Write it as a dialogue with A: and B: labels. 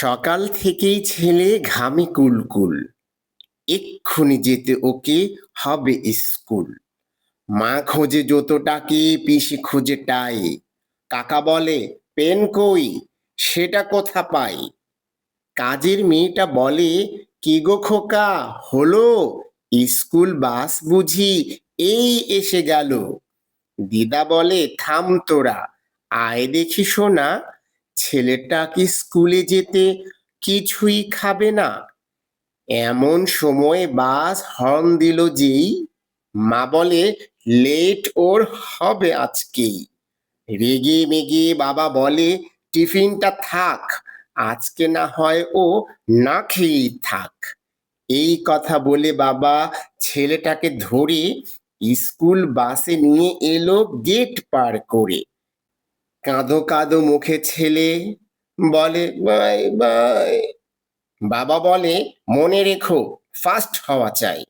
A: সকাল থেকেই ছেলে ঘামে কুলকুল। এক্ষুনি যেতে ওকে হবে স্কুল। মা খোঁজে জুতোটাকে পিসি খুঁজে টাই। কাকা বলে, পেন কই? সেটা কোথা পাই? কাজের মেয়েটা বলে, কি গো খোকা, হলো? স্কুল বাস বুঝি এই এসে গেল। দিদা বলে, থাম তোরা, আয় দেখি শোনা ছেলেটা কি স্কুলে যেতে কিছুই খাবে না। এমন সময় বাস হর্ন দিল যেই, মা বলে, লেট ওর হবে আজকেই। রেগে মেগে বাবা বলে, টিফিনটা থাক, আজকে না হয় ও না খেয়েই থাক। এই কথা বলে বাবা ছেলেটাকে ধরে স্কুল বাসে নিয়ে এলো গেট পার করে। কাঁদো কাঁদো মুখে ছেলে বলে বাই বাই। বাবা বলে মনে রেখো ফার্স্ট হওয়া চাই।